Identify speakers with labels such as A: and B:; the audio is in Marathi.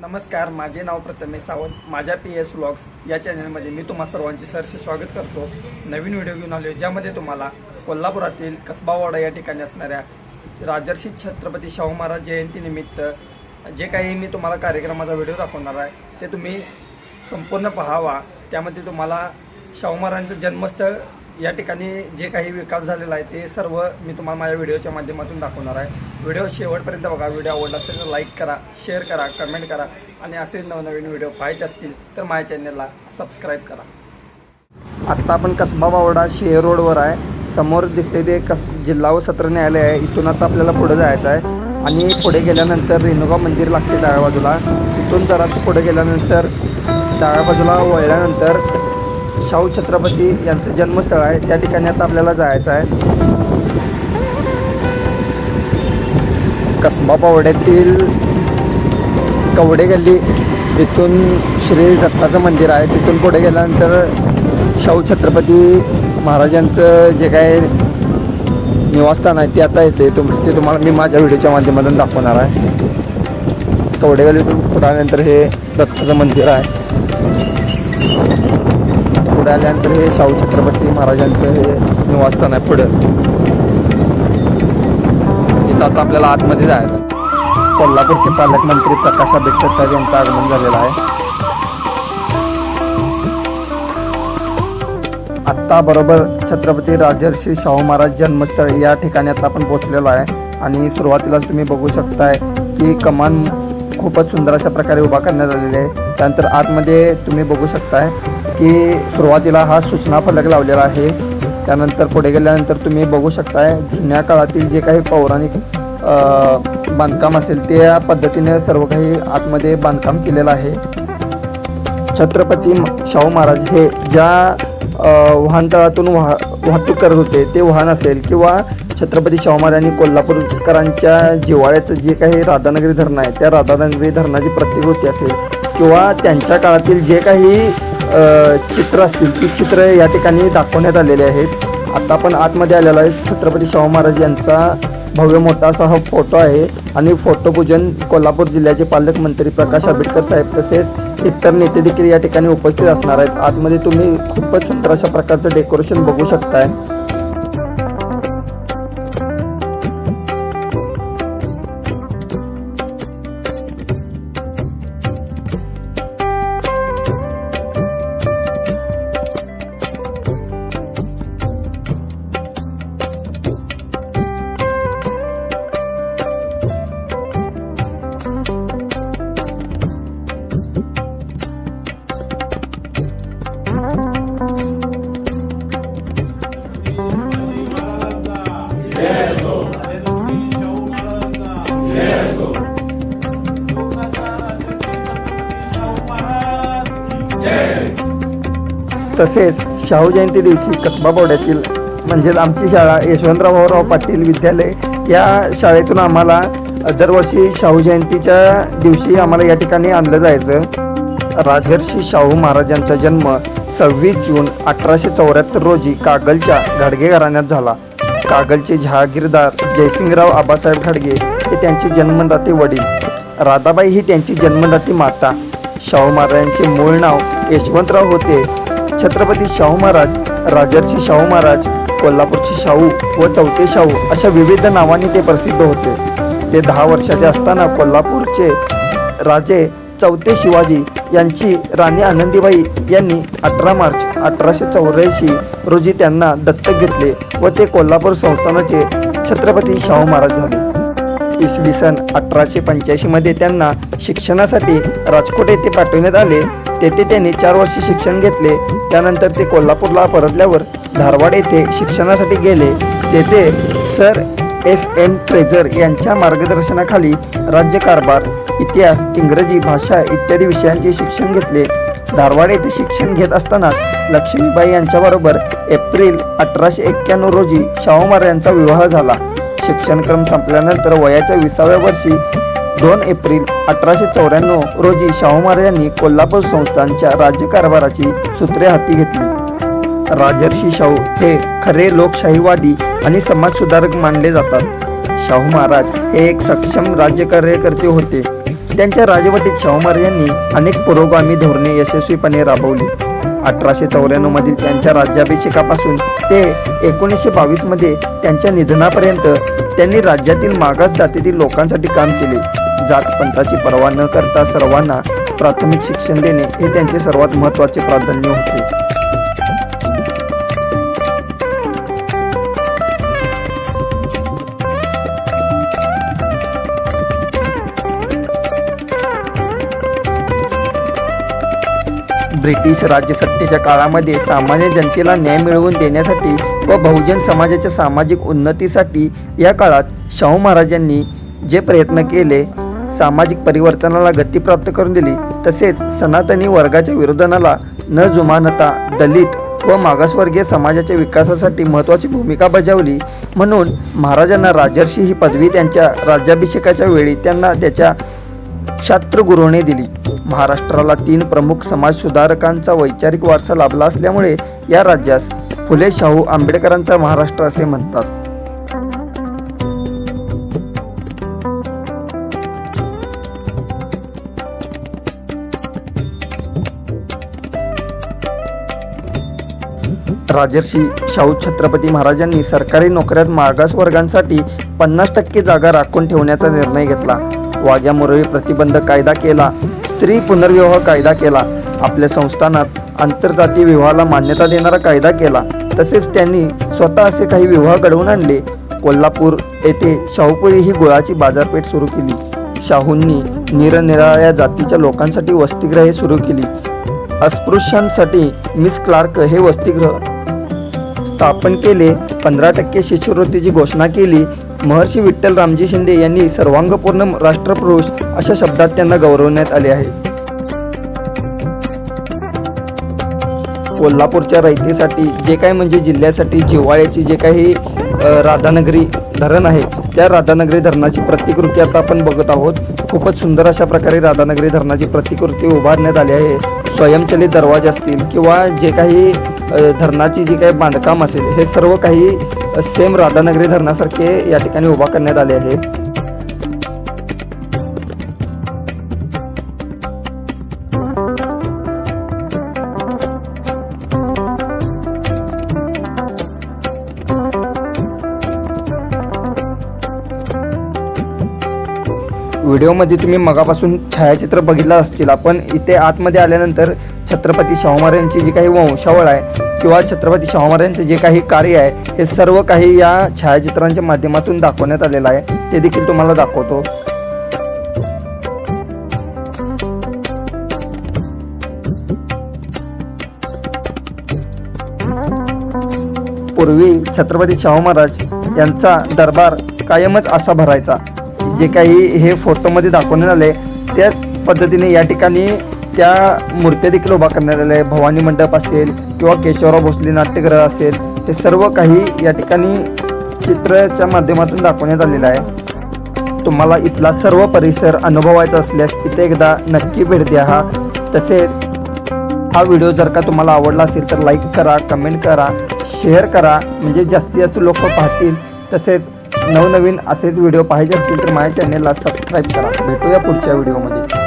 A: नमस्कार माझे नाव प्रथमेश सावंत. माझ्या पी एस व्लॉग्स या चॅनलमध्ये मी तुम्हा सर्वांचे सरसे स्वागत करतो. नवीन व्हिडिओ घेऊन आलो ज्यामध्ये तुम्हाला कोल्हापुरातील कसबावाडा या ठिकाणी असणाऱ्या राजर्षी छत्रपती शाहू महाराज जयंतीनिमित्त जे काही मी तुम्हाला कार्यक्रमाचा व्हिडिओ दाखवणार आहे ते तुम्ही संपूर्ण पाहावा. त्यामध्ये तुम्हाला शाहू महाराजांचं जन्मस्थळ या ठिकाणी जे काही विकास झालेला आहे ते सर्व मी तुम्हाला माझ्या व्हिडिओच्या माध्यमातून दाखवणार आहे. व्हिडिओ शेवटपर्यंत बघा. व्हिडिओ आवडला असेल तर लाईक करा शेअर करा कमेंट करा आणि असेच नवनवीन व्हिडिओ पाहायचे असतील तर माझ्या चॅनलला सबस्क्राईब करा. आत्ता आपण कसबा बावडा शेअर रोडवर आहे. समोर दिसते ते कस जिल्हा व सत्र न्यायालय आहे. इथून आता आपल्याला पुढे जायचं आहे. आणि पुढे गेल्यानंतर रेणुका मंदिर लागते डाव्या बाजूला. तिथून जरासं पुढे गेल्यानंतर डाव्या बाजूला वळल्यानंतर शाहू छत्रपती यांचं जन्मस्थळ आहे. त्या ठिकाणी आता आपल्याला जायचं आहे. कसबा पावड्यातील कवडे गल्ली इथून श्री दत्ताचं मंदिर आहे. तिथून पुढे गेल्यानंतर शाहू छत्रपती महाराजांचं जे काय निवासस्थान आहे ते आता येते तुम ते तुम्हाला मी माझ्या व्हिडिओच्या माध्यमातून दाखवणार आहे. कवडे गल्लीतून पुढे आल्यानंतर हे दत्ताचं मंदिर आहे. पुढे आल्यानंतर हे शाहू छत्रपती महाराजांचं हे निवासस्थान आहे पुढं. तिथं आता आपल्याला आतमध्ये जायचं कोल्हापूरचे पालकमंत्री प्रकाश आंबेडकर साहेब यांचं आगमन झालेलं आहे. आत्ता बरोबर छत्रपती राजर्षी शाहू महाराज जन्मस्थळ या ठिकाणी आता आपण पोहोचलेलो आहे. आणि सुरुवातीलाच तुम्ही बघू शकताय की कमान खूपच सुंदर अशा प्रकारे उभा करण्यात आलेली आहे. त्यानंतर आतमध्ये तुम्ही बघू शकताय की सुरुवातीला हा सूचना फलक लावलेला आहे. त्यानंतर पुढे गेल्यानंतर तुम्ही बघू शकताय जुन्या काळातील जे काही पौराणिक बांधकाम असेल त्या पद्धतीने सर्व काही आतमध्ये बांधकाम केलेलं आहे. छत्रपती शाहू महाराज हे ज्या वाहनतळातून वाह वाहतूक करत होते ते वाहन असेल किंवा छत्रपती शाहू महाराजांनी कोल्हापूरकरांच्या जिव्हाळ्याचं जे काही राधानगरी धरण आहे त्या राधानगरी धरणाची प्रतिकृती असेल किंवा त्यांच्या काळातील जे काही चित्र असतील ती चित्र या ठिकाणी दाखवण्यात आलेली आहेत. आता आपण आतमध्ये आलेलो आहे. छत्रपती शाहू महाराज यांचा भव्य मोठा असा हा फोटो आहे. आणि फोटोपूजन कोल्हापूर जिल्ह्याचे पालकमंत्री प्रकाश आंबेडकर साहेब तसेच इतर नेते देखील या ठिकाणी उपस्थित असणार आहेत. आतमध्ये तुम्ही खूपच सुंदर अशा प्रकारचं डेकोरेशन बघू शकताय. तसेच शाहू जयंती दिवशी कसबा पावड्यातील म्हणजेच आमची शाळा यशवंतरावराव पाटील विद्यालय या शाळेतून आम्हाला दरवर्षी शाहू जयंतीच्या दिवशी आम्हाला या ठिकाणी आणलं जायचं. राजर्षी शाहू महाराजांचा जन्म सव्वीस जून अठराशे चौऱ्याहत्तर रोजी कागलच्या घाडगे घराण्यात झाला. कागलचे जहागीरदार जयसिंगराव आबासाहेब घाडगे हे त्यांचे जन्मदाते वडील. राधाबाई ही त्यांची जन्मदाती माता. शाहू महाराजांचे मूळ नाव यशवंतराव होते. छत्रपती शाहू महाराज राजर्षी शाहू महाराज कोल्हापूरचे शाहू व चौथे शाहू अशा विविध नावांनी ते प्रसिद्ध होते. ते दहा वर्षाचे असताना कोल्हापूरचे राजे चौथे शिवाजी यांची राणी आनंदीबाई यांनी अठरा मार्च अठराशे चौऱ्याऐंशी रोजी त्यांना दत्तक घेतले व ते कोल्हापूर संस्थानाचे छत्रपती शाहू महाराज झाले. इसवी सन अठराशे पंच्याऐंशीमध्ये त्यांना शिक्षणासाठी राजकोट येथे पाठवण्यात आले. तेथे त्यांनी चार वर्षे शिक्षण घेतले. त्यानंतर ते कोल्हापूरला परतल्यावर धारवाड येथे शिक्षणासाठी गेले. तेथे सर एस एम ट्रेझर यांच्या मार्गदर्शनाखाली राज्यकारभार इतिहास इंग्रजी भाषा इत्यादी विषयांचे शिक्षण घेतले. धारवाड येथे शिक्षण घेत असतानाच लक्ष्मीबाई यांच्याबरोबर एप्रिल अठराशे एक्क्याण्णव रोजी शाहू महाराजांचा विवाह झाला. शिक्षणक्रम संपल्यानंतर वयाच्या विसाव्या वर्षी दोन एप्रिल अठराशे चौऱ्याण्णव रोजी शाहू महाराजांनी कोल्हापूर संस्थांच्या राज्यकारभाराची सूत्रे हाती घेतली. राजर्षी शाहू हे खरे लोकशाहीवादी आणि समाजसुधारक मानले जातात. शाहू महाराज हे एक सक्षम राज्यकार्यकर्ते होते. त्यांच्या राजवटीत शाहू महाराजांनी अनेक पुरोगामी धोरणे यशस्वीपणे राबवली. अठराशे चौऱ्याण्णव मधील त्यांच्या राज्याभिषेकापासून ते एकोणीसशे बावीसमध्ये त्यांच्या निधनापर्यंत त्यांनी राज्यातील मागास जातीतील लोकांसाठी काम केले. जात पंथाची पर्वा न करता सर्वांना प्राथमिक शिक्षण देणे हे त्यांचे सर्वात महत्त्वाचे प्राधान्य होते. ब्रिटिश राज्यसत्तेच्या काळामध्ये सामान्य जनतेला न्याय मिळवून देण्यासाठी व बहुजन समाजाच्या सामाजिक उन्नतीसाठी या काळात शाहू महाराजांनी जे प्रयत्न केले सामाजिक परिवर्तनाला गती प्राप्त करून दिली तसेच सनातनी वर्गाच्या विरोधानाला न जुमानता दलित व मागासवर्गीय समाजाच्या विकासासाठी महत्त्वाची भूमिका बजावली. म्हणून महाराजांना राजर्षी ही पदवी त्यांच्या राज्याभिषेकाच्या वेळी त्यांना त्याच्या छात्रगुरूने दिली. महाराष्ट्राला तीन प्रमुख समाजसुधारकांचा वैचारिक वारसा लाभला असल्यामुळे या राज्यास फुले शाहू आंबेडकरांचा महाराष्ट्र असे म्हणतात. राजर्षी शाहू छत्रपती महाराजांनी सरकारी नोकऱ्यात मागास वर्गांसाठी पन्नास टक्के जागा राखून ठेवण्याचा निर्णय घेतला. वाघ्या मुरळी प्रतिबंध कायदा केला. स्त्री पुनर्विवाह कायदा केला. आपल्या संस्थानात आंतरजातीय विवाहाला मान्यता देणारा कायदा केला. तसेच त्यांनी स्वतः असे काही विवाह घडवून आणले. कोल्हापूर येथे शाहूपुरी ही गुळाची बाजारपेठ सुरू केली. शाहूंनी निरनिराळ्या जातीच्या लोकांसाठी वसतिगृहे सुरू केली. अस्पृश्यांसाठी मिस क्लार्क हे वसतिगृह स्थापन केले. पंधरा टक्के शिष्यवृत्तीची घोषणा केली. महर्षी विठ्ठल रामजी शिंदे यांनी सर्वांगपूर्ण राष्ट्रपुरुष अशा शब्दात त्यांना गौरवण्यात आले आहे. कोल्हापूरच्या रयतेसाठी जे काही म्हणजे जिल्ह्यासाठी जिव्हाळ्याची जे काही राधानगरी धरण आहे त्या राधानगरी धरणाची प्रतिकृती आता आपण बघत आहोत. खूपच सुंदर अशा प्रकारे राधानगरी धरणाची प्रतिकृती उभारण्यात आली आहे. स्वयंचलित दरवाजे असतील किंवा जे काही धरणाची जी काही बांधकाम असेल हे सर्व काही सेम राधानगरी धरणासारखे या ठिकाणी उभा करण्यात आले आहे व्हिडिओमध्ये तुम्ही मगापासून छायाचित्र बघितलं असतील. आपण इथे आतमध्ये आल्यानंतर छत्रपती शाहू महाराजांची जी काही वंशावळ आहे किंवा छत्रपती शाहू महाराजांचे जे काही कार्य आहे हे सर्व काही या छायाचित्रांच्या माध्यमातून दाखवण्यात आलेलं आहे. ते देखील तुम्हाला दाखवतो. पूर्वी छत्रपती शाहू महाराज यांचा दरबार कायमच असा भरायचा. जे काही हे फोटोमध्ये दाखवण्यात आले त्याच पद्धतीने या ठिकाणी त्या मूर्त्या देखील उभा करण्यात आल्या. आहे भवानी मंडप असेल किंवा केशवराव भोसले नाट्यगृह असेल हे सर्व काही या ठिकाणी चित्राच्या माध्यमातून दाखवण्यात आलेलं आहे. तुम्हाला इथला सर्व परिसर अनुभवायचा असल्यास तिथे एकदा नक्की भेट द्या हा. तसेच हा व्हिडिओ जर का तुम्हाला आवडला असेल तर लाईक करा कमेंट करा शेअर करा. म्हणजे जास्तीत जास्त लोक पाहतील. तसेच नवनवीन असेच व्हिडिओ पाहिजे असतील तर माझ्या चॅनेलला सबस्क्राईब करा. भेटूया पुढच्या व्हिडिओमध्ये.